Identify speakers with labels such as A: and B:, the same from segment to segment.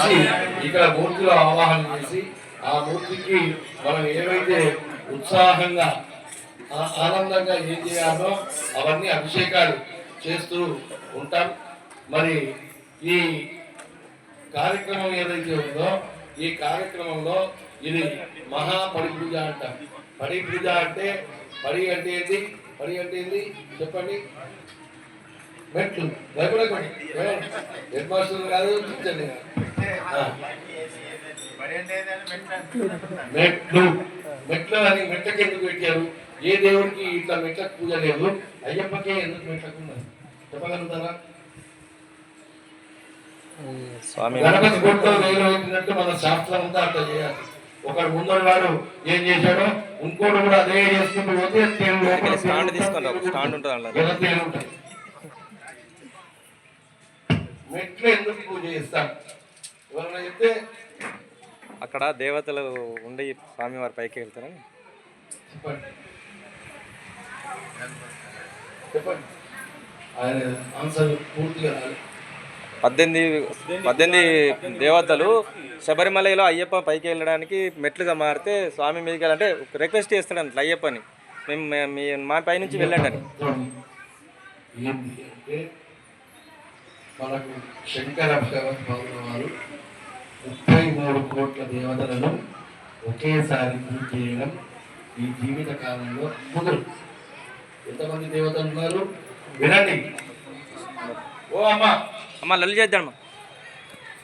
A: కానీ ఇక్కడ మూర్తిలో ఆవాహన చేసి ఆ మూర్తికి మనం ఏవైతే ఉత్సాహంగా ఆ- ఆనందంగా ఏం చేయాలో అవన్నీ అభిషేకాలు చేస్తూ ఉంటాం. మరి ఈ కార్యక్రమం ఏదైతే ఉందో ఈ కార్యక్రమంలో ఇది మహా పరిపూజ అంటాం. పరిపూజ అంటే పడి అంటే ఏంటి? పడి అంటే ఏంటి? చెప్పండి. మెట్లు భయపడకండి హెడ్ మాస్టర్ కాదు టీచర్ని కాదు. మెట్లు. మెట్లు అని మెట్లకి ఎందుకు పెట్టారు? ఏ దేవుడికి ఇట్లా మెట్లకు పూజ లేదు? అయ్యప్పకే ఎందుకు మెట్లకు చెప్పగలుగుతారా? గణపతి గుడితో వేలు పెట్టినట్టు మన శాస్త్రం అంతా అట్లా చేయాలి. ఒకడు ముందర వాడు ఏం చేశాడో? ఇంకోటి కూడా అదే చేసుకుంటూ పోతే తేలు
B: స్టాండ్ స్టాండ్ ఉంటుంది.
A: మెట్లు ఎందుకు పూజ చేస్తాం? ఎవరైనా చెప్తే
B: అక్కడ దేవతలు ఉండి స్వామి వారి పైకి వెళ్తారని
A: చెప్పండి.
B: పద్దెనిమిది పద్దెనిమిది దేవతలు శబరిమలలో అయ్యప్ప పైకి వెళ్ళడానికి మెట్లుగా మారితే స్వామి మీదకి వెళ్ళాలంటే రిక్వెస్ట్ చేస్తాడు అయ్యప్పని. మేము మే- పై నుంచి వెళ్ళండి అని.
A: మనకు శంకర భగవద్పాదుల వారు ముప్పై మూడు కోట్ల దేవతలను ఒకేసారి పూజ చేయడం ఈ జీవిత కాలంలో కుదరదు ఎంతమంది దేవతలు ఉన్నారు? వినండి. ఓ అమ్మ.
B: అమ్మ లల్లి చేద్దామా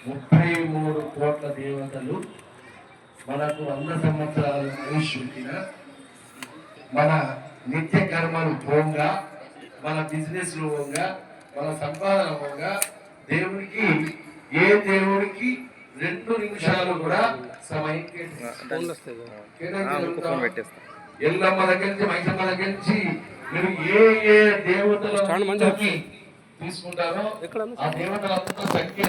A: ముప్పై మూడు కోట్ల దేవతలు మనకు వంద సంవత్సరాల ఆయుష్ మన నిత్య కర్మలు పోగా మన బిజినెస్ పోగా మన సంపాదన పోగా దేవునికి ఏ దేవుడికి రెండు నిమిషాలు కూడా సమయం ఎల్లమ్మ దగ్గర నుంచి మైసమ్మ దగ్గర నుంచి మీరు ఏ ఏ దేవతల తీసుకుంటారో ఆ దేవతలంతా సంఖ్య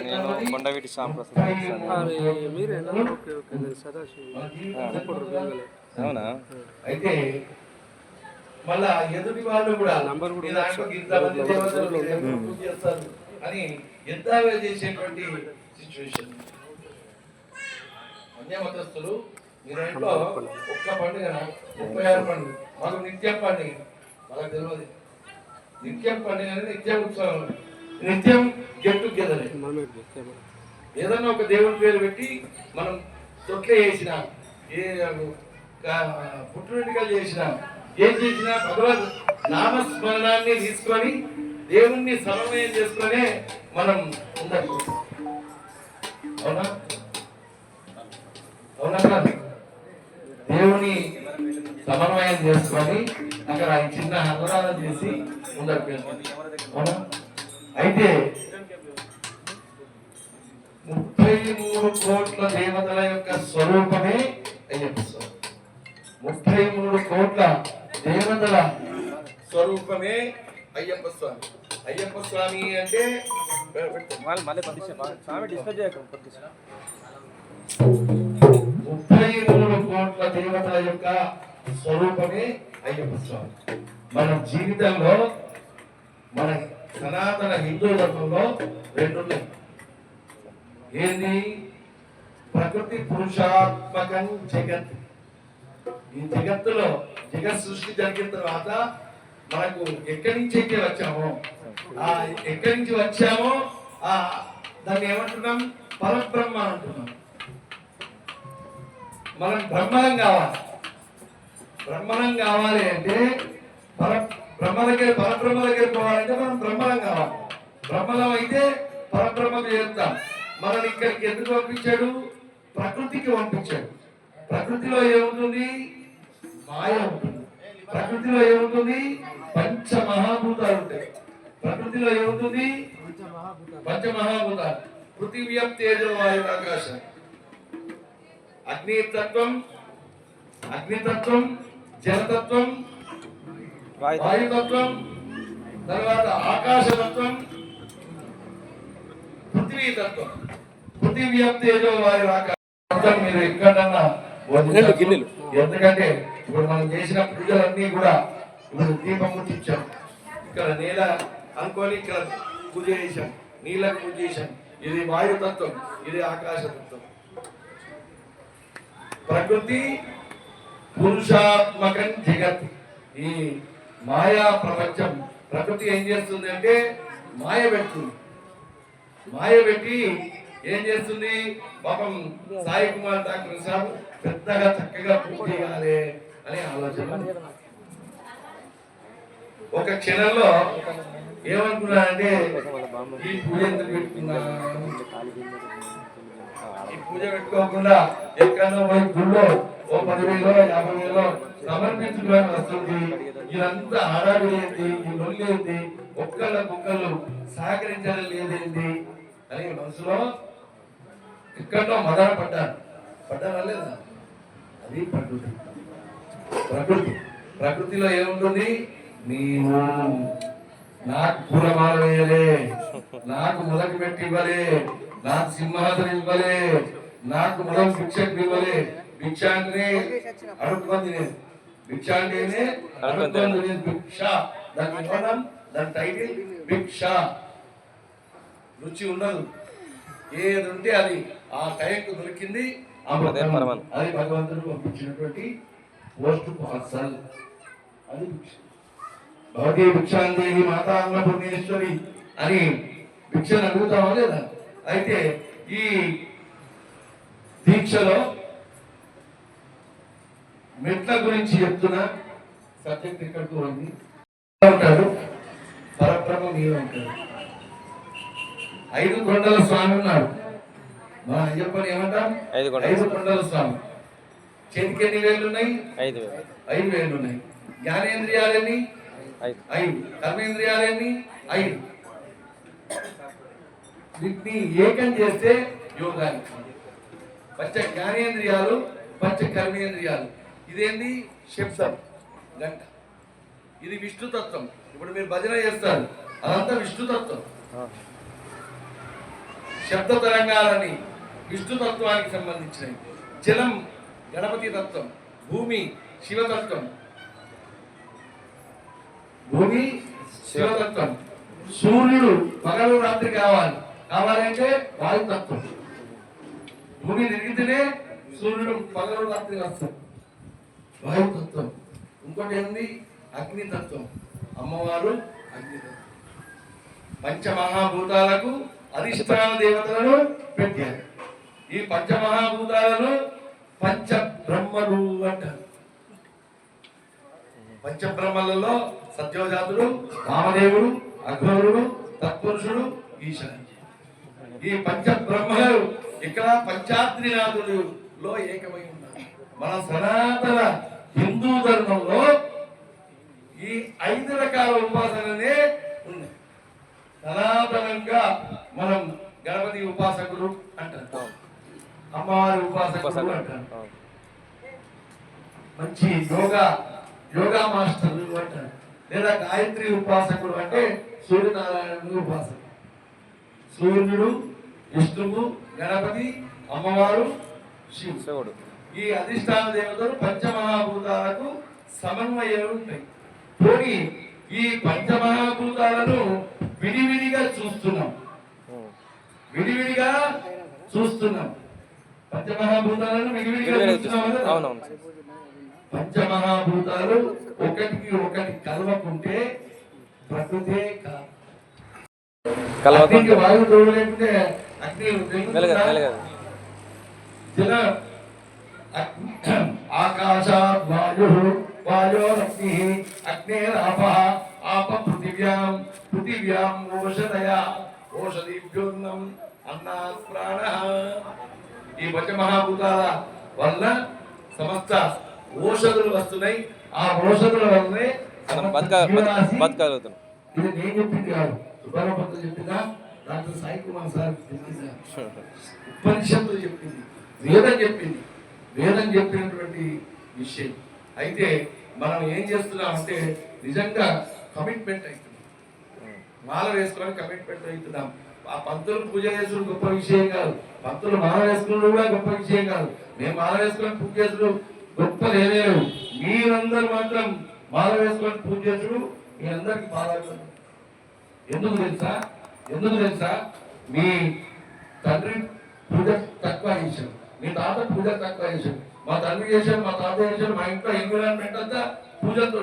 A: అయితే మళ్ళా ఎదుటి వాళ్ళు కూడా
C: నంబర్ కూడా
A: ఈ దాంట్లో ఇంతమంది దేవతలు చేస్తారు అని ఎద్దావే చేసేటువంటి సిచ్యువేషన్ అన్య మతస్థులు మీ ఇంట్లో ఒక్క పండుగ ముప్పై ఆరు పండుగ. మాకు నిత్యం పండుగ. మనకు తెలియదు. నిత్యం పండుగ అనేది నిత్యం ఉత్సవం. నిత్యం గెట్ టుగెదర్ ఏదన్నా ఒక దేవుని పేరు పెట్టి మనం తొట్లే చేసిన ఏ పుట్టునట్టుకలు చేసిన. ఏం చేసినా భగవద్ నామస్మరణాన్ని తీసుకొని దేవుణ్ణి సమన్వయం చేసుకునే మనం ఉండదు అవునా? అవునా కాదు? దేవుని సమన్వయం చేసుకొని అక్కడ ఆయన చిన్న హరణాలు చేసి ముందరికి అవునా? అయితే ముప్పై మూడు కోట్ల దేవతల యొక్క స్వరూపమే అయ్యప్ప ముప్పై మూడు కోట్ల దేవతల స్వరూపమే అయ్యప్ప స్వామి. అయ్యప్ప స్వామి అంటే ముప్పై మూడు కోట్ల దేవతల యొక్క స్వరూపమే అయ్యప్ప స్వామి. మన జీవితంలో మన సనాతన హిందూ ధర్మంలో రెండు ఏంది? ప్రకృతి పురుషాత్మకం జగత్. ఈ జగత్తులో జగత్ సృష్టి జరిగిన తర్వాత మనకు ఎక్కడి నుంచి అయితే వచ్చామో ఆ ఎక్కడి నుంచి వచ్చామో ఆ దాన్ని ఏమంటున్నాం? పరబ్రహ్మ అంటున్నాం. మనం బ్రహ్మలం కావాలి. బ్రహ్మలం కావాలి అంటే పర బ్రహ్మ దగ్గర పరబ్రహ్మ దగ్గర పోవాలంటే మనం బ్రహ్మలం కావాలి. బ్రహ్మలం అయితే పరబ్రహ్మ చేరుతాం మనం ఇక్కడికి ఎందుకు పంపించాడు? ప్రకృతికి పంపించాడు. ప్రకృతిలో ఏముంటుంది? మాయ ఉంటుంది. ప్రకృతిలో ఏముంటుంది? పంచ మహాభూతాలు ఉంటాయి. ప్రకృతిలో ఏముంటుంది? పంచ మహాభూతాలు. పృథివ్యం తేజో వాయు ఆకాశం. అగ్నితత్వం అగ్నితత్వం జలతత్వం
B: వాయు
A: వాయుతత్వం తర్వాత ఆకాశతత్వం పృథ్వీ తత్వం. పృథివ్యం తేజో వాయు ఆకాశం. మీరు ఎక్కడన్నా
C: గిన్నెలు.
A: ఎందుకంటే ఇప్పుడు మనం చేసిన పూజలన్నీ కూడా ఇప్పుడు దీపం ముట్టించాం ఇక్కడ నేల అనుకొని ఇక్కడ పూజ చేశాం. నీళ్ళకు పూజ చేశాం. ఇది వాయుతత్వం ఇది ఆకాశతత్వం. ప్రకృతి పురుషాత్మకం జగత్. ఈ మాయా ప్రపంచం ప్రకృతి ఏం చేస్తుంది అంటే మాయ పెడుతుంది. మాయ పెట్టి ఏం చేస్తుంది? పాపం సాయి కుమార్ డాక్టర్ సాబ్ పెద్దగా చక్కగా పూర్తి చేయాలి అనే ఆలోచన. ఒక క్షణంలో ఏమనుకున్నా అంటే ఈ పూజ ఎందుకు పెట్టుకున్నా ఈ పూజ పెట్టుకోకుండా ఎక్కడో పోయి గుళ్ళో ఓ పదివేలో యాభై వేలో సమర్పించుకోవాలని వస్తుంది ఇదంతా హడావిడి ఏంటి? ఈ లొల్లి ఏంటి? ఒక్కళ్ళ కుక్కలు సహకరించడం లేదేంటి? అని మనసులో ఎక్కడో మదన పడ్డాను పడ్డానా లేదా? అది ప్రకృతి. ప్రకృతి. ప్రకృతిలో ఏముంటుంది? నీవు నాకు పూలమాల వేయలే నాకు మొదటి పెట్టి ఇవ్వలే నాకు సింహాసనం ఇవ్వలే నాకు మొదలు భిక్షకు ఇవ్వలే. భిక్ష అంటేనే అడుగుకొని తినేది భిక్ష అంటేనే అడుగుకొని తినేది భిక్ష. దాని ఇవ్వడం దాని టైటిల్ భిక్ష. రుచి ఉండదు. ఏది ఉంటే అది ఆ టైంకు దొరికింది.
B: అదే
A: భగవంతుడు పంపించినటువంటి పోస్ట్ పార్సల్ అది భిక్షాందేవి మాతా అన్నపూర్ణేశ్వరి అని భిక్షను అడుగుతామా లేదా? అయితే ఈ దీక్షలో మెట్ల గురించి చెప్తున్నా. సబ్జెక్ట్ ఎక్కడికి ఉంది ఉంటాడు. పరబ్రహ్మ మీద ఉంటాడు. ఐదు కొండల స్వామి ఉన్నాడు. మా అయ్యప్పని ఏమంటాం
B: ఐదు కొండల.
A: స్వామి. చేతికి ఎన్ని వేళ్ళు ఉన్నాయి
B: ఐదు వేలు.
A: ఐదు వేళ్ళు ఉన్నాయి జ్ఞానేంద్రియాలన్నీ
B: ఐదు.
A: ఐదు. కర్మేంద్రియాలన్నీ ఐదు. వీటిని ఏకం చేస్తే యోగానికి పంచ జ్ఞానేంద్రియాలు పంచ కర్మేంద్రియాలు. ఇదేంది? శబ్దం. గంట. ఇది విష్ణుతత్వం. ఇప్పుడు మీరు భజన చేస్తారు. అదంతా విష్ణుతత్వం. శబ్ద తరంగాలని విష్ణుతత్వానికి సంబంధించినవి. జలం గణపతి తత్వం భూమి శివతత్వం. భూమి శివతత్వం. సూర్యుడు పగలు రాత్రి కావాలి. కావాలంటే వాయుతత్వం భూమి తిరిగితేనే సూర్యుడు పగలు రాత్రి వస్తాడు. వాయుతత్వం ఇంకోటి ఏంది? అగ్నితత్వం అమ్మవారు అగ్నితత్వం పంచమహాభూతాలకు అధిష్టాన దేవతలను పెట్టారు. ఈ పంచమహాభూతాలను పంచ బ్రహ్మలు అంటారు. పంచబ్రహ్మలలో సత్యోజాతుడు వామదేవుడు అఘోరుడు తత్పురుషుడు ఈశాన్య. ఈ పంచబ్రహ్మలు ఇక్కడ పంచాద్రినాథుడులో ఏకమై ఉన్నారు. మన సనాతన హిందూ ధర్మంలో ఈ ఐదు రకాల ఉపాసనలే ఉన్నాయి. సనాతనంగా మనం గణపతి ఉపాసకులు అంటారు. అమ్మవారి ఉపాసకులు అంటారు. మంచి యోగా యోగా మాస్టర్లు అంటారు. లేదా గాయత్రి ఉపాసకుడు అంటే సూర్యనారాయణుడు ఉపాసకుడు సూర్యుడు విష్ణువు గణపతి అమ్మవారు శివుడు. ఈ అధిష్టాన దేవతలు పంచమహాభూతాలకు సమన్వయం ఉంటాయి. పోనీ ఈ పంచమహాభూతాలను విడివిడిగా చూస్తున్నాం. విడివిడిగా చూస్తున్నాం. పంచమహాభూతాలను?
B: అవునవును
A: పంచమహాభూతాలు ఒకటికి ఒకటి కలవకుంటే ప్రకృతే అగ్నికి వాయువు తోడు లేకుంటే అగ్ని
B: వెలగదు
A: జల ఆకాశాత్ వాయు వాయోరగ్ని అగ్నేరాప ఆప పృథివ్యాం పృథివ్యాం ఓషధయ ఓషధీభ్యోన్నం అన్నాత్ ప్రాణ ఈ పంచమహాభూతాల వల్ల సమస్త ఓషధులు వస్తున్నాయి. ఆ ఓషధుల వల్లనే
B: బతకగలుగుతున్నాం.
A: ఇది నేను చెప్పింది కాదు. సుబ్బారావు చెప్పిందా డాక్టర్ సాయి కుమార్ సార్ చెప్పిందా వేదం చెప్పింది. వేదం చెప్పినటువంటి విషయం. అయితే మనం ఏం చేస్తున్నాం అంటే నిజంగా కమిట్మెంట్ అవుతుంది మాల వేసుకొని కమిట్మెంట్ అవుతున్నాం. ఆ పంతులు పూజ చేసుడు గొప్ప విషయం కాదు. పంతులు మాల వేసుకున్నది కూడా గొప్ప విషయం కాదు. మేము మాల వేసుకొని పూజ చేసుడు గొప్ప లేదేవు మీరందరూ మాత్రం మాల వేసుకొని పూజ చేసుడు మీ అందరికి బాగా ఎందుకు తెలుసా? ఎందుకు తెలుసా? మీ తండ్రి పూజ తక్కువ చేశాడు. మీ తాత పూజ తక్కువ చేశాడు. మా తండ్రి చేశాడు మా తాత చేశాడు మా ఇంట్లో ఎన్విరాన్మెంట్ అంతా పూజతో.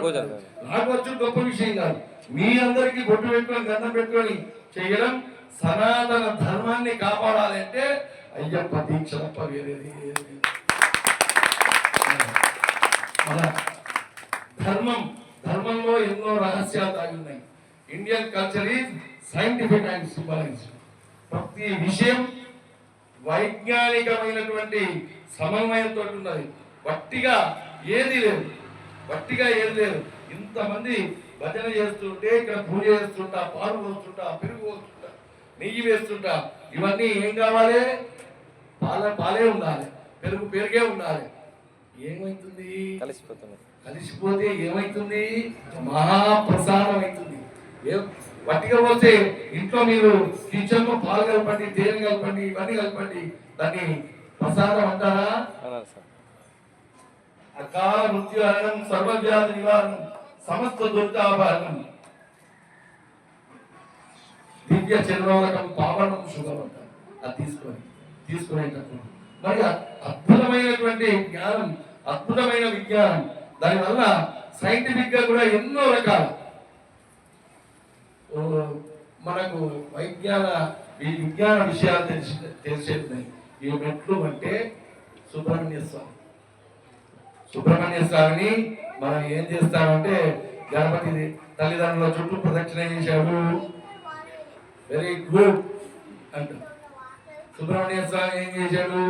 A: నాకు వచ్చి గొప్ప విషయం కాదు. మీ అందరికీ బొట్టు పెట్టుకొని గంధం పెట్టుకొని చేయడం సనాతన ధర్మాన్ని కాపాడాలంటే అయ్యప్ప దీక్ష తప్ప వేరేది అలా మన ధర్మం ధర్మంలో ఎన్నో రహస్యాలు దాగి ఉన్నాయి. Indian culture is scientific and symbolize ప్రతి విషయం వైజ్ఞానికమైనటువంటి సమన్వయంతో ఉన్నది. వట్టిగా ఏది లేదు. వట్టిగా ఏది లేదు. ఇంతమంది భజన చేస్తుంటే ఇక్కడ పూజ చేస్తుంటా పాలు పోస్తుంటా పెరుగు పోస్తుంటా నెయ్యి వేస్తుంటా. ఇవన్నీ ఏం కావాలి? పాల పాలే ఉండాలి. పెరుగు పెరుగే ఉండాలి. ఏమవుతుంది
B: కలిసిపోతుంది.
A: కలిసిపోతే ఏమైతుంది? మహాప్రసాదం అవుతుంది ఏ- వట్టిగా పోతే ఇంట్లో మీరు కిచెన్లో పాలు కలపండి తేనె కలపండి ఇవన్నీ కలపండి. దాన్ని ప్రసాదం అంటారా? అకాల మృత్యు హరణం సర్వవ్యాధి నివారణం సమస్త దుర్గాభరణం. దివ్య చంద్రోదకం పావనం శుభం అంటారు. అది తీసుకొని తీసుకునేటప్పుడు. మరి అద్భుతమైనటువంటి జ్ఞానం అద్భుతమైన విజ్ఞానం. దానివల్ల సైంటిఫిక్గా కూడా ఎన్నో రకాల. మనకు వైజ్ఞాన ఈ విజ్ఞాన విషయాలు తెలిసి తెలిసేది ఈ మెట్లు అంటే సుబ్రహ్మణ్య స్వామి. సుబ్రహ్మణ్య స్వామిని మనం ఏం చేస్తామంటే గణపతి తల్లిదండ్రుల చుట్టూ ప్రదక్షిణ చేశాడు. వెరీ గుడ్ అంట సుబ్రహ్మణ్య స్వామి ఏం చేశాడు?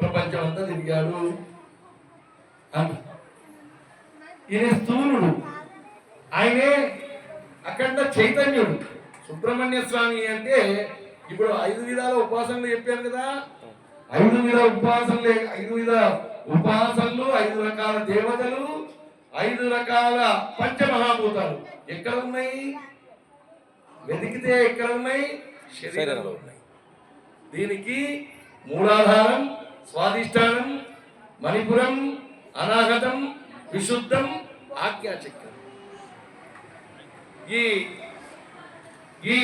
A: ప్రపంచం అంతా తిరిగాడు. అంట ఈయన స్థూలుడు. ఆయనే అఖండ చైతన్యుడు. సుబ్రహ్మణ్య స్వామి అంటే ఇప్పుడు ఐదు విధాల ఉపాసనలు చెప్పాను కదా. ఐదు విధ ఉపాసనలు ఐదు విధ ఉపాసనలు ఐదు రకాల దేవతలు ఐదు రకాల పంచమహాభూతాలు. ఎక్కడ ఉన్నాయి? వెతికితే ఎక్కడ ఉన్నాయి? శరీరంలో ఉన్నాయి. దీనికి మూలాధారం స్వాదిష్టానం మణిపురం అనాగతం విశుద్ధం ఆజ్ఞాచక్రం. ఈ ఈ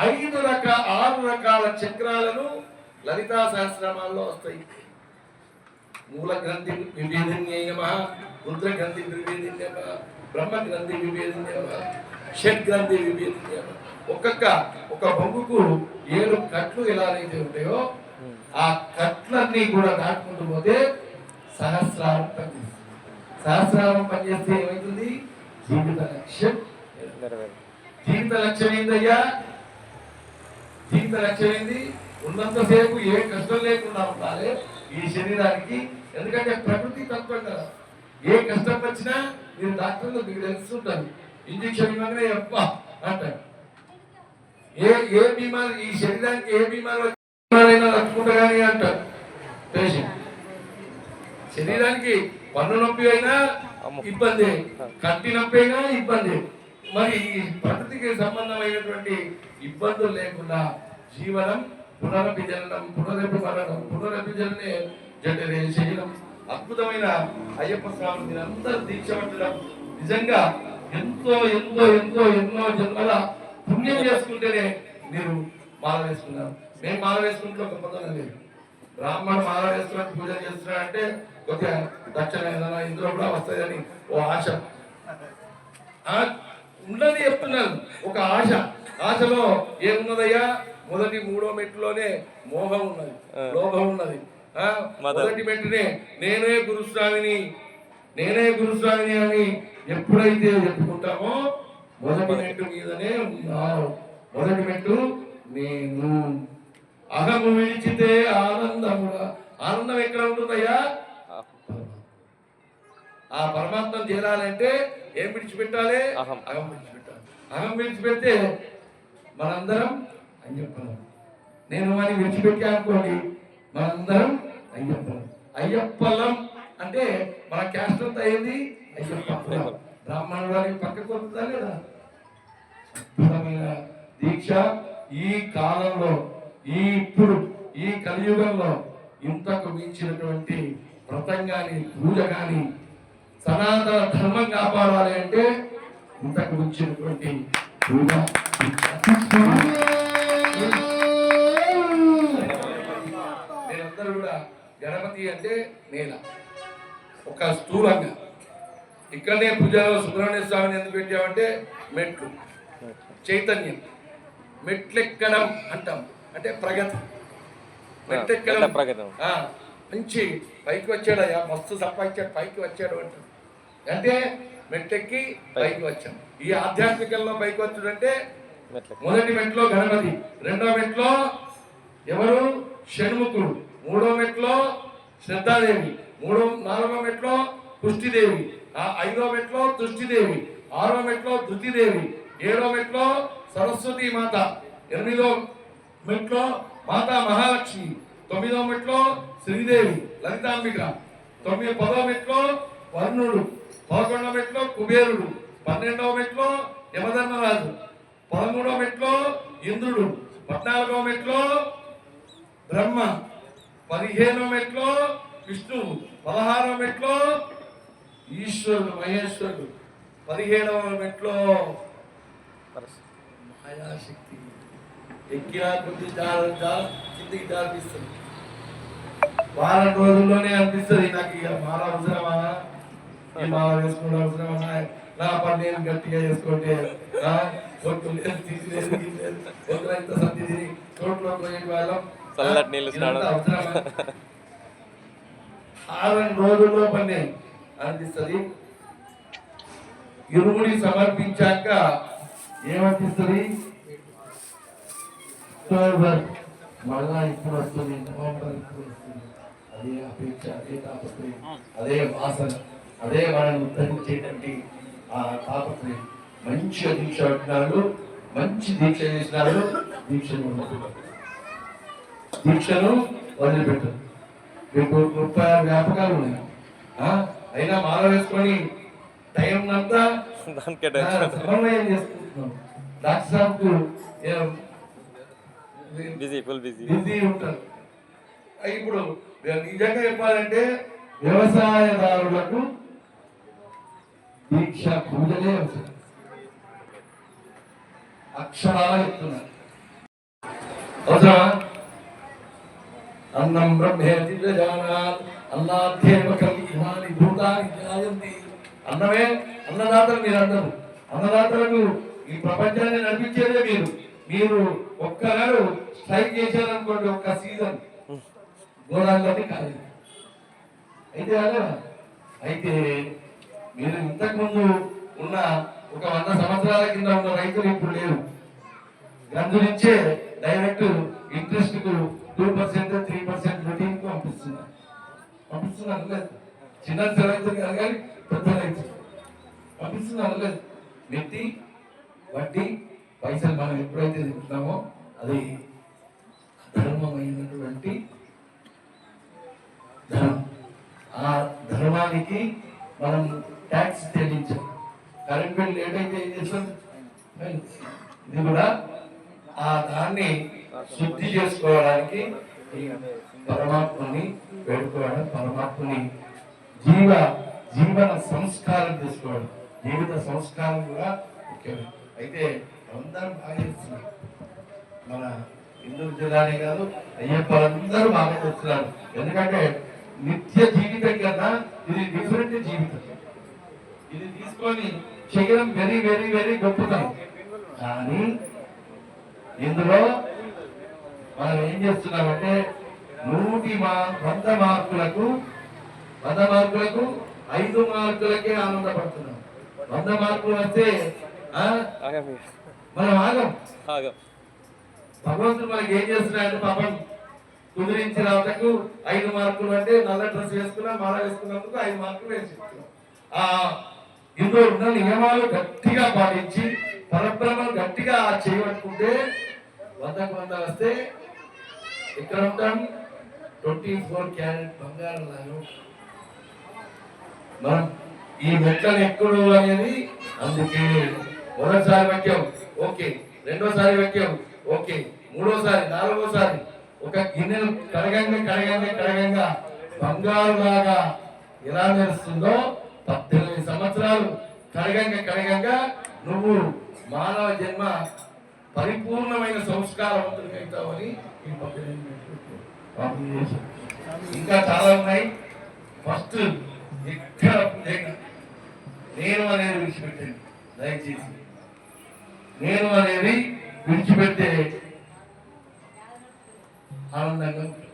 A: ఐదు రక ఆరు రకాల చక్రాలను లలితా సహస్రనామాల్లో వస్తాయి. మూల గ్రంథి విభేదిన్యమ రుద్ర గ్రంథి విభేదిన్యమ బ్రహ్మ గ్రంథి విభేదిన్యమ షడ్ గ్రంథి విభేదిన్యమ. ఒక్కొక్క ఒక బొంగుకు ఏడు కట్లు ఎలా అయితే ఉంటాయో ఆ కట్లన్నీ కూడా దాటుకుంటూ పోతే సహస్రారం పనిచేస్తుంది సహస్రారం పనిచేస్తే ఏమవుతుంది జీవిత లక్ష్యం జీవిత లక్ష్యం ఏందయ్యా? జీవిత లక్ష్యం ఏంది? ఉన్నంతసేపు ఏ కష్టం లేకుండా ఉండాలి ఈ శరీరానికి. ఎందుకంటే ప్రకృతి తత్వం కదా. ఏ కష్టం వచ్చినా మీరు డాక్టర్లు మీకు తెలుస్తుంటారు. ఇంజక్షన్ ఇవ్వగానే ఎప్ప అంటారు. ఏ ఏ బీమారి ఈ శరీరానికి ఏ బీమారి వచ్చినా తట్టుకుంటా కానీ అంటారు పేషెంట్ శరీరానికి పన్ను నొప్పి అయినా. ఇబ్బంది కంటి నొప్పి అయినా ఇబ్బంది. మరి ఈ ప్రకృతికి సంబంధమైనటువంటి ఇబ్బందులు లేకుండా జీవనం పునరపి జననం పునరపి మరణం పునరపి జననే జటరే శరీరం. అద్భుతమైన అయ్యప్ప స్వామి మీరందరూ దీక్ష నిజంగా ఎంతో ఎంతో ఎంతో ఎన్నో జన్మల పుణ్యం చేసుకుంటేనే మీరు మాల వేసుకున్నారు. మేము మాల వేసుకుంటే ఒక పొందడం లేదు. బ్రాహ్మణ మాల వేసుకున్నట్టు పూజ చేస్తున్నా అంటే కొద్దిగా దక్షిణ ఏదైనా ఇందులో కూడా వస్తాయని ఓ ఆశ. ఉన్నది చెప్తున్నాను. ఒక ఆశ. ఆశలో ఏమున్నదయ్యా? మొదటి మూడో మెట్టులోనే మోహం ఉన్నది. లోభం ఉన్నది. మొదటి మెట్టునే నేనే గురుస్వామిని నేనే గురుస్వామిని అని ఎప్పుడైతే చెప్పుకుంటామో మొదటి మెట్టు మీదనే మొదటి మెట్టు నేను. అహము విడిచితే ఆనందముగా. ఆనందం ఎక్కడ ఉంటుందయ్యా? ఆ పరమాత్మను చేరాలంటే ఏం విడిచిపెట్టాలి?
B: అహం.
A: విడిచిపెట్టాలి. అహం విడిచిపెడితే మనందరం అయ్యప్పలం. నేను మరి విడిచిపెట్టా అనుకోండి మనందరం అయ్యప్పలం. అయ్యప్పలం అంటే మన క్యాస్ట్ అంతా ఏంది? అయ్యప్ప. బ్రాహ్మణుడు అని పక్కకు వస్తుందా లేదా? అద్భుతమైన దీక్ష ఈ కాలంలో ఈ ఇప్పుడు ఈ కలియుగంలో ఇంతకు మించినటువంటి వ్రతం కానీ పూజ కానీ సనాతన ధర్మం కాపాడాలి అంటే ఇంతకు మించినటువంటి పూజ కూడా గణపతి అంటే నేల ఒక స్థూలంగా. ఇక్కడనే పూజలో సుబ్రహ్మణ్య స్వామిని ఎందుకు పెట్టామంటే మెట్లు. చైతన్యం. మెట్లెక్కడం అంటాం. అంటే ప్రగతి. మెట్లెక్కడం.
B: మెట్ల ప్రగతి.
A: మంచి పైకి వచ్చాడయ్యా మస్తు సంపాదించాడు పైకి వచ్చాడు అంటాడు. అంటే మెట్టెక్కి పైకి. వచ్చాం. ఈ ఆధ్యాత్మికంలో పైకి వచ్చాడు అంటే మొదటి మెట్లో గణపతి రెండో మెట్లో ఎవరు? షణ్ముఖుడు. మూడో మెట్లో శ్రద్ధాదేవి. మూడో నాలుగో మెట్లో పుష్టిదేవి ఐదో మెట్లో తుష్టిదేవి ఆరో మెట్లో ధృతిదేవి ఏడో మెట్లో సరస్వతి మాత ఎనిమిదో మెట్లో మాతా మహాలక్ష్మి తొమ్మిదో మెట్లో శ్రీదేవి లలితాంబిక తొమ్మిది పదో మెట్లో వర్ణుడు పదకొండో మెట్లో కుబేరుడు పన్నెండవ మెట్లో యమధర్మరాజు పదమూడో మెట్లో ఇంద్రుడు పద్నాలుగో మెట్లో బ్రహ్మ పదిహేనో మెట్లో విష్ణువు పదహారో మెట్లో ఈశ్వరుడు మహేశ్వరుడు. పదిహేడవ మెట్లో మాయాశక్తి ఎక్కినా కొద్ది దారి దా- కిందికి దారిపిస్తుంది వారం రోజుల్లోనే అనిపిస్తుంది నాకు ఇక మాల అవసరమా? ఈ మాల వేసుకోవడం అవసరమా? నా పని నేను గట్టిగా చేసుకుంటే ఒట్టు లేదు తీసి లేదు ఒట్టు ఇంత సర్ది తిని పోయే వాళ్ళం. అవసరమా? రోజుల్లో పని అనిపిస్తుంది ఇరుముడి సమర్పించాక ఏమనిపిస్తుంది అక్టోబర్ మళ్ళా ఇప్పుడు వస్తుంది. నవంబర్ ఇప్పుడు వస్తుంది. అదే అపేక్ష అదే తాపత్రయం అదే వాసన అదే మనల్ని ఉద్ధరించేటువంటి ఆ తాపత్రయం. మంచి దీక్ష పెట్టినారు మంచి దీక్ష చేసినారు దీక్షను దీక్షను వదిలిపెట్టారు మీకు ముప్పై ఆరు వ్యాపకాలు ఉన్నాయి అయినా మాల వేసుకొని టైం అంతా. సమన్వయం చేసుకుంటున్నాం. డాక్టర్ సాబ్కు ఏ-
B: బిజీ ఫుల్ బిజీ
A: బిజీ ఉంటారు. ఆ, ఇప్పుడు నిజంగా చెప్పాలంటే వ్యవసాయదారులకు దీక్ష పూజలే అవసరం. అక్షరాలు చెప్తున్నారు అవసరమా? అన్నం బ్రహ్మేతి ప్రజానాత్ అన్నాధ్యేవ ఇమాని భూతాన్ని జాయంతి అన్నమే అన్నదాతలు మీరు అందరు అన్నదాతలకు ఈ ప్రపంచాన్ని నడిపించేదే మీరు. మీరు ఒక్కనాడు స్ట్రైక్ చేశారనుకోండి ఒక్క సీజన్. గోదావరి కాలేదు. అయితే అలా అయితే మీరు ఇంతకుముందు ఉన్న ఒక వంద సంవత్సరాల కింద ఉన్న రైతులు ఇప్పుడు లేరు. గందునిచ్చే డైరెక్ట్ ఇంట్రెస్ట్కు టూ పర్సెంట్ త్రీ పంపిస్తున్నారు లేదు చిన్న రైతు కాదు కానీ పెద్ద రైతు పంపిస్తున్నారు లేదు వ్యక్తి వడ్డీ పైసలు మనం ఎప్పుడైతే తింటున్నామో అది ధర్మమైనటువంటి ధనం ఆ ధర్మానికి మనం ట్యాక్స్ చెల్లించాం. కరెంట్ బిల్ లేట్ అయితే ఏం చేస్తాం? ఇది కూడా ఆ దాన్ని శుద్ధి చేసుకోవడానికి పరమాత్మని వేడుకోవడం పరమాత్మని జీవ జీవన సంస్కారం తీసుకోవడం జీవిత సంస్కారం కూడా ముఖ్యమే. అయితే అందరం బాగా చేస్తున్నారు మన హిందూ జిల్లానే కాదు అయ్యప్పలందరూ బాగా చేస్తున్నారు. ఎందుకంటే నిత్య జీవితం కన్నా ఇది డిఫరెంట్ జీవితం. ఇది తీసుకొని శరీరం వెరీ వెరీ వెరీ గొప్పతనం. కానీ ఇందులో మనం ఏం చేస్తున్నామంటే నూటి మా వంద మార్కులకు వంద మార్కులకు ఐదు మార్కులకే ఆనందపడుతున్నాం. వంద మార్కులు వస్తే మనం ఆగం. భగవంతుడు మనకి ఏం చేస్తున్నాడంటే పాపం? కుదిరించి రావటకు ఐదు మార్కులు అంటే నల్ల డ్రెస్ వేసుకున్నా మాల వేసుకున్నందుకు ఐదు మార్కులు వేసిస్తున్నాం. ఆ ఇందులో ఉన్న నియమాలు గట్టిగా పాటించి పరబ్రహ్మను గట్టిగా చేయబట్టుకుంటే వందకు వంద వస్తే ఎక్కడ ఉంటాం? ట్వంటీ ఫోర్ క్యారెట్ బంగారం లాగా. మనం ఈ మెట్లను ఎక్కడు అనేది అందుకే మొదటిసారి వాక్యం. ఓకే. రెండోసారి వాక్యం. ఓకే. మూడోసారి నాలుగోసారి. ఒక గిన్నెను కడగంగా కడగంగా కడగంగా బంగారు లాగా ఎలా మెరుస్తుందో పద్దెనిమిది సంవత్సరాలు కడగంగా కడగంగా నువ్వు మానవ జన్మ పరిపూర్ణమైన సంస్కారవంతుడికి అవుతావని ఈ పద్దెనిమిది ఇంకా చాలా ఉన్నాయి. ఫస్ట్ ఎక్కడ నేను అనేది విడిచిపెట్టండి దయచేసి. నేను అనేది విడిచిపెడితే ఆనందంగా ఉంటుంది.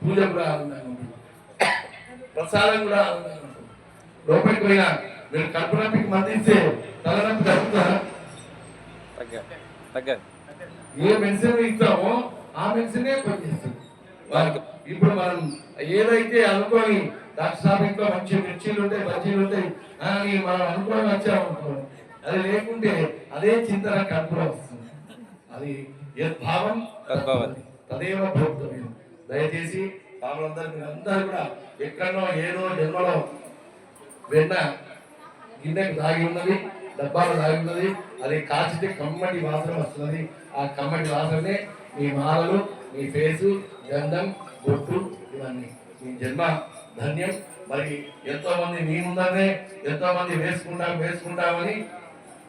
A: పూజ కూడా ఆనందంగా ఉంటుంది. ప్రసాదం కూడా ఆనందంగా ఉంటుంది. లోపలికి పోయినా మీరు కడుపు నొప్పికి మందిస్తే తలనొప్పి తగ్గుతుందా?
B: తగ్గ తగ్గదు.
A: ఏ మెడిసిన్ ఇస్తామో ఆ మెడిసినే పనిచేస్తుంది. వాళ్ళకి ఇప్పుడు మనం ఏదైతే అనుకోని డాక్టర్ సాబ్ ఇంట్లో మంచి మిర్చీలు ఉంటాయి బజ్జీలు ఉంటాయి అని మనం అనుకోని వచ్చామనుకో అది లేకుంటే అదే చింతన కడుపులో వస్తుంది. అది యద్భావం
B: తద్భవతి.
A: తదేవ భోక్తవ్యం. దయచేసి పాములందరూ మీరందరూ కూడా ఎక్కడో ఏదో జన్మలో వెన్న గిన్నెకు దాగి ఉన్నది డబ్బాలో దాగి ఉన్నది అది కాల్చితే కమ్మటి వాసన వస్తున్నది. ఆ కమ్మటి వాసనే మీ మాలలు మీ ఫేసు గంధం బొట్టు ఇవన్నీ. మీ జన్మ ధన్యం. మరి ఎంతో మంది మీ ముందరనే ఎంతో మంది వేసుకుంటాం వేసుకుంటామని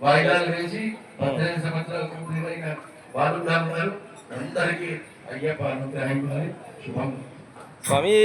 A: వాయిదాలు వేసి పద్దెనిమిది సంవత్సరాల పూర్తయిన వాళ్ళు కూడా ఉన్నారు. అందరికీ అయ్యప్ప అనుగ్రహం. శుభం.
B: స్వామి!